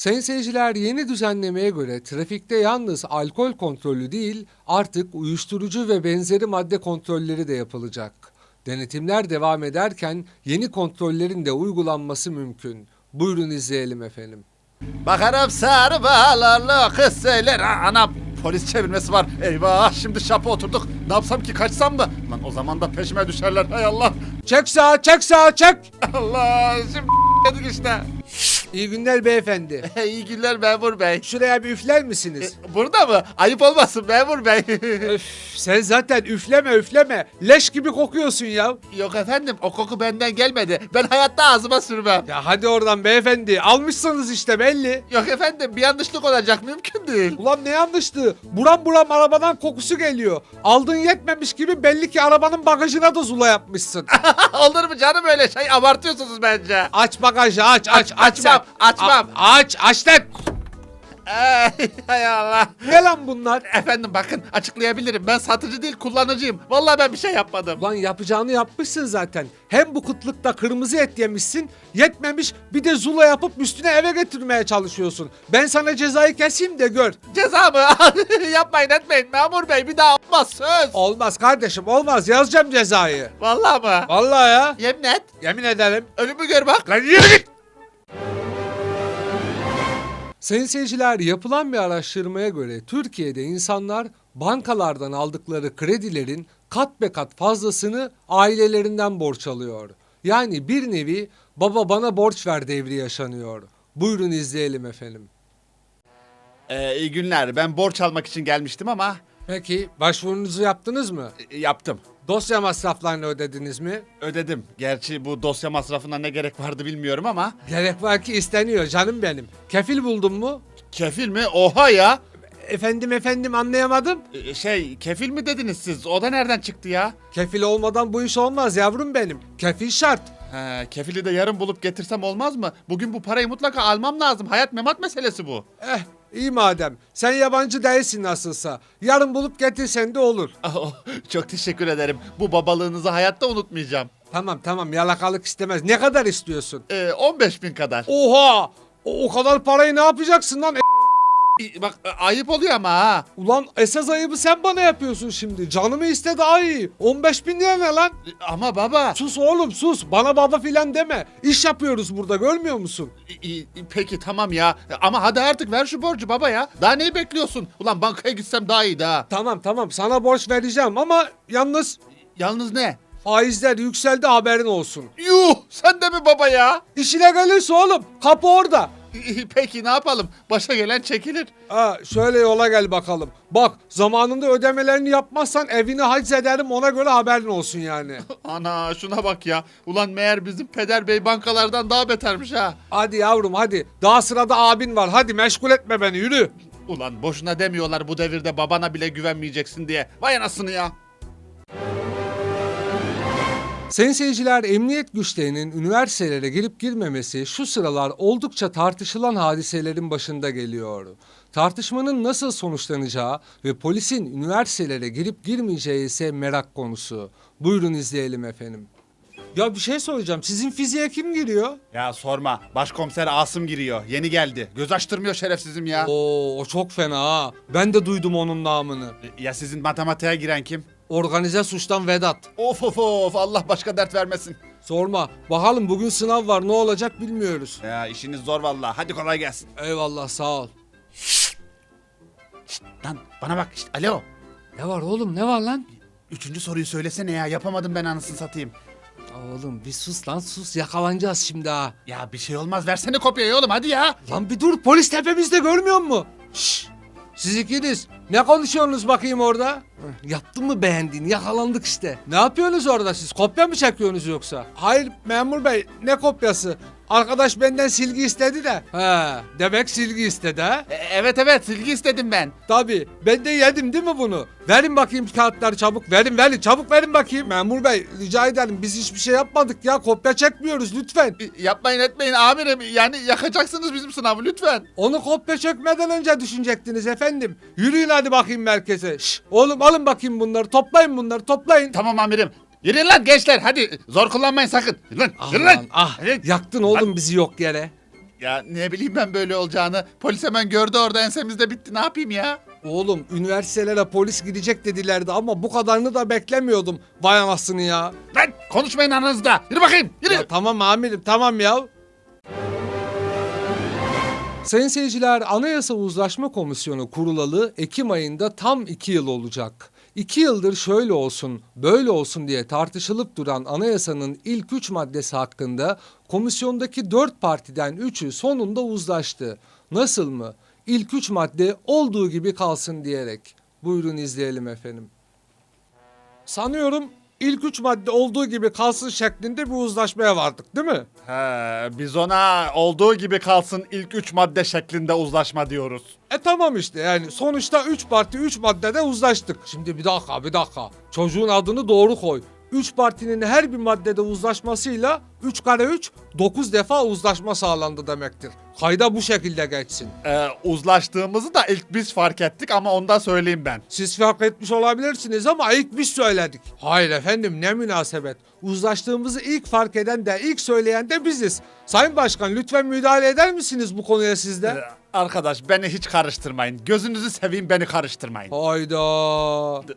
Sayın seyirciler yeni düzenlemeye göre trafikte yalnız alkol kontrolü değil artık uyuşturucu ve benzeri madde kontrolleri de yapılacak. Denetimler devam ederken yeni kontrollerin de uygulanması mümkün. Buyurun izleyelim efendim. Bakarım sarı bağlarlı kız söyler. Ha, Ana polis çevirmesi var. Eyvah şimdi şapa oturduk. Ne yapsam ki kaçsam mı? Lan o zaman da peşime düşerler. Hay Allah. Çek sağa çek sağa çek. Allah şimdi yedik işte. İyi günler beyefendi. İyi günler memur bey. Şuraya bir üfler misiniz? E, Burada mı? Ayıp olmasın memur bey. Öf, sen zaten üfleme üfleme. Leş gibi kokuyorsun ya. Yok efendim o koku benden gelmedi. Ben hayatta ağzıma sürmem. Ya hadi oradan beyefendi. Almışsınız işte belli. Yok efendim bir yanlışlık olacak mümkün değil. Ulan ne yanlıştı? Buram buram arabadan kokusu geliyor. Aldığın yetmemiş gibi belli ki arabanın bagajına da zula yapmışsın. Olur mu canım öyle şey abartıyorsunuz bence. aç bagajı aç aç Aç- aç. Açmam, açmam. A- aç aç lan. Hay Allah. Ne lan bunlar? Efendim bakın açıklayabilirim. Ben satıcı değil kullanıcıyım. Vallahi ben bir şey yapmadım. Ulan yapacağını yapmışsın zaten. Hem bu kıtlıkta kırmızı et yemişsin. Yetmemiş bir de zula yapıp üstüne eve getirmeye çalışıyorsun. Ben sana cezayı keseyim de gör. Ceza mı? Yapmayın etmeyin memur bey bir daha olmaz söz. Olmaz kardeşim olmaz yazacağım cezayı. Vallahi mı? Vallahi ya. Yemin et. Yemin ederim. Ölümü gör bak. Lan yürü git. Sayın seyirciler yapılan bir araştırmaya göre Türkiye'de insanlar bankalardan aldıkları kredilerin kat be kat fazlasını ailelerinden borç alıyor. Yani bir nevi baba bana borç ver devri yaşanıyor. Buyurun izleyelim efendim. Ee, iyi günler. Ben borç almak için gelmiştim ama Peki başvurunuzu yaptınız mı? e, yaptım. Dosya masraflarını ödediniz mi? Ödedim. Gerçi bu dosya masrafına ne gerek vardı bilmiyorum ama. Gerek var ki isteniyor canım benim. Kefil buldun mu? Kefil mi? Oha ya. Efendim efendim anlayamadım. Ee, Şey kefil mi dediniz siz? O da nereden çıktı ya? Kefil olmadan bu iş olmaz yavrum benim. Kefil şart. He, kefili de yarın bulup getirsem olmaz mı? Bugün bu parayı mutlaka almam lazım. Hayat memat meselesi bu. Eh iyi madem. Sen yabancı değilsin nasılsa. Yarın bulup getirsen de olur. Oh, Çok teşekkür ederim. Bu babalığınızı hayatta unutmayacağım. Tamam tamam yalakalık istemez. Ne kadar istiyorsun? Ee, 15 bin kadar. Oha! O, o kadar parayı ne yapacaksın lan? E- Bak e, ayıp oluyor ama ha. Ulan esas ayıbı sen bana yapıyorsun şimdi. Canımı iste daha iyi. 15 bin lira ne lan? Ama baba. Sus oğlum sus. Bana baba filan deme. İş yapıyoruz burada görmüyor musun? İ- i- Peki tamam ya. Ama hadi artık ver şu borcu baba ya. Daha neyi bekliyorsun? Ulan bankaya gitsem daha iyi daha. Tamam tamam sana borç vereceğim ama yalnız Yalnız ne? faizler yükseldi haberin olsun. Yuh sen de mi baba ya? İşine gelirse oğlum kapı orada. Peki ne yapalım? Başa gelen çekilir. Ha, şöyle yola gel bakalım. Bak zamanında ödemelerini yapmazsan evini haciz ederim ona göre haberin olsun yani. Ana şuna bak ya. Ulan meğer bizim peder bey bankalardan daha betermiş ha. hadi yavrum hadi. Daha sırada abin var. Hadi meşgul etme beni yürü. Ulan boşuna demiyorlar bu devirde babana bile güvenmeyeceksin diye. Vay anasını ya. Sayın seyirciler emniyet güçlerinin üniversitelere girip girmemesi şu sıralar oldukça tartışılan hadiselerin başında geliyor. Tartışmanın nasıl sonuçlanacağı ve polisin üniversitelere girip girmeyeceği ise merak konusu. Buyurun izleyelim efendim. Ya bir şey soracağım. Sizin fiziğe kim giriyor? Ya sorma. Başkomiser Asım giriyor. Yeni geldi. Göz açtırmıyor şerefsizim ya. Oo o çok fena ha. Ben de duydum onun namını. Ya sizin matematiğe giren kim? Organize suçtan Vedat. Of of of Allah başka dert vermesin. Sorma. Bakalım bugün sınav var ne olacak bilmiyoruz. Ya işiniz zor vallahi. Hadi kolay gelsin. Eyvallah sağ ol. Lan bana bak işte alo. Ne var oğlum ne var lan? Üçüncü soruyu söylesene ya yapamadım ben anasını satayım. Oğlum bir sus lan sus yakalanacağız şimdi ha. Ya bir şey olmaz versene kopyayı oğlum hadi ya. Lan bir dur polis tepemizde görmüyor mu? Şşş. Siz ikiniz ne konuşuyorsunuz bakayım orada? Yaptın mı beğendin yakalandık işte. Ne yapıyorsunuz orada siz kopya mı çekiyorsunuz yoksa? Hayır memur bey ne kopyası? Arkadaş benden silgi istedi de. He demek silgi istedi ha? E, evet evet silgi istedim ben. Tabii. Ben de yedim değil mi bunu? Verin bakayım kağıtları çabuk. Verin verin çabuk verin bakayım. Memur bey rica ederim biz hiçbir şey yapmadık ya. Kopya çekmiyoruz lütfen. E, Yapmayın etmeyin amirim yani yakacaksınız bizim sınavı lütfen. Onu kopya çekmeden önce düşünecektiniz efendim. Yürüyün hadi bakayım merkeze. Şş, oğlum alın bakayım bunları. Toplayın bunları toplayın. Tamam amirim. Yürüyün lan gençler hadi zor kullanmayın sakın. Yürü lan Ah lan ah. Hadi. Yaktın oğlum bizi yok yere. Ya ne bileyim ben böyle olacağını. Polis hemen gördü orada ensemizde bitti. Ne yapayım ya? Oğlum üniversitelere polis gidecek dedilerdi ama bu kadarını da beklemiyordum. Vay anasını ya. Lan konuşmayın aranızda. Yürü bakayım. Yürü. Ya tamam amirim tamam ya. Sayın seyirciler Anayasa Uzlaşma Komisyonu kurulalı Ekim ayında tam iki yıl olacak. İki yıldır şöyle olsun, böyle olsun diye tartışılıp duran anayasanın ilk üç maddesi hakkında komisyondaki dört partiden üçü sonunda uzlaştı. Nasıl mı? İlk üç madde olduğu gibi kalsın diyerek. Buyurun izleyelim efendim. Sanıyorum ilk üç madde olduğu gibi kalsın şeklinde bir uzlaşmaya vardık değil mi? He, biz ona olduğu gibi kalsın ilk üç madde şeklinde uzlaşma diyoruz. E tamam işte yani sonuçta 3 parti 3 maddede uzlaştık. Şimdi bir dakika bir dakika. Çocuğun adını doğru koy. 3 partinin her bir maddede uzlaşmasıyla 3 kare 3 9 defa uzlaşma sağlandı demektir. Kayda bu şekilde geçsin. Ee, uzlaştığımızı da ilk biz fark ettik ama ondan söyleyeyim ben. Siz fark etmiş olabilirsiniz ama ilk biz söyledik. Hayır efendim ne münasebet. Uzlaştığımızı ilk fark eden de ilk söyleyen de biziz. Sayın Başkan lütfen müdahale eder misiniz bu konuya sizde? Ee, arkadaş beni hiç karıştırmayın. Gözünüzü seveyim beni karıştırmayın. Hayda.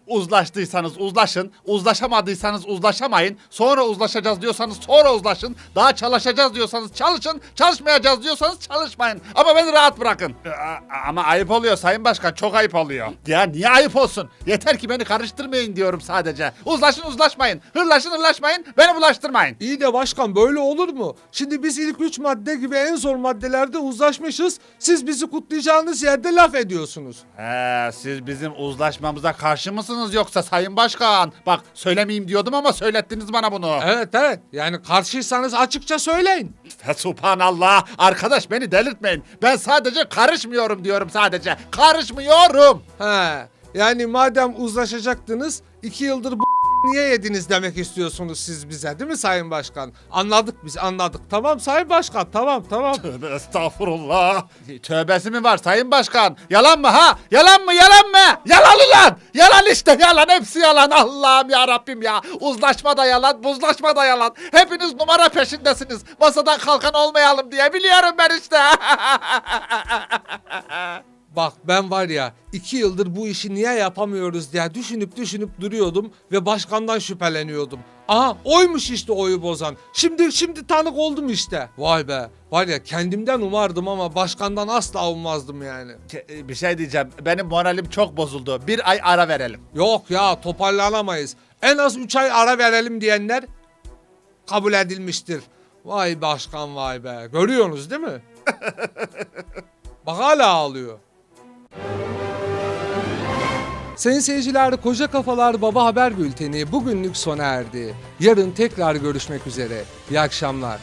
Uzlaştıysanız uzlaşın, uzlaşamadıysanız uzlaşamayın. Sonra uzlaşacağız diyorsanız sonra uzlaşın. Daha çalışacağız diyorsanız çalışın, çalışmayacağız diyorsanız çalışmayın. Ama beni rahat bırakın. A- Ama ayıp oluyor Sayın Başkan, çok ayıp oluyor. Ya niye ayıp olsun? Yeter ki beni karıştırmayın diyorum sadece. Uzlaşın uzlaşmayın, hırlaşın hırlaşmayın, beni bulaştırmayın. İyi de başkan böyle olur mu? Şimdi biz ilk üç madde gibi en zor maddelerde uzlaşmışız. Siz bizi kutlayacağınız yerde laf ediyorsunuz. He, siz bizim uzlaşmamıza karşı mısınız yoksa Sayın Başkan? Bak söylemeyeyim diyordum ama söylettiniz bana bunu. Evet evet yani karşıysanız açıkça söyleyin. Subhanallah. Arkadaş beni delirtmeyin. Ben sadece karışmıyorum diyorum sadece. Karışmıyorum. He yani madem uzlaşacaktınız iki yıldır bu niye yediniz demek istiyorsunuz siz bize değil mi Sayın Başkan? Anladık biz anladık. Tamam Sayın Başkan tamam tamam. Tövbe estağfurullah. Tövbesi mi var Sayın Başkan? Yalan mı ha? Yalan mı yalan mı? Yalan ulan. Yalan işte yalan. Hepsi yalan. Allah'ım ya Rabbim ya. Uzlaşma da yalan, buzlaşma da yalan. Hepiniz numara peşindesiniz. Masadan kalkan olmayalım diye biliyorum ben işte. Bak ben var ya iki yıldır bu işi niye yapamıyoruz diye düşünüp düşünüp duruyordum ve başkandan şüpheleniyordum. Aha oymuş işte oyu bozan. Şimdi şimdi tanık oldum işte. Vay be var ya kendimden umardım ama başkandan asla ummazdım yani. Ke- Bir şey diyeceğim. Benim moralim çok bozuldu. Bir ay ara verelim. Yok ya toparlanamayız. En az 3 ay ara verelim diyenler kabul edilmiştir. Vay başkan vay be. Görüyorsunuz değil mi? Bak hala ağlıyor. Sayın seyirciler Koca Kafalar Baba Haber Bülteni bugünlük sona erdi. Yarın tekrar görüşmek üzere. İyi akşamlar.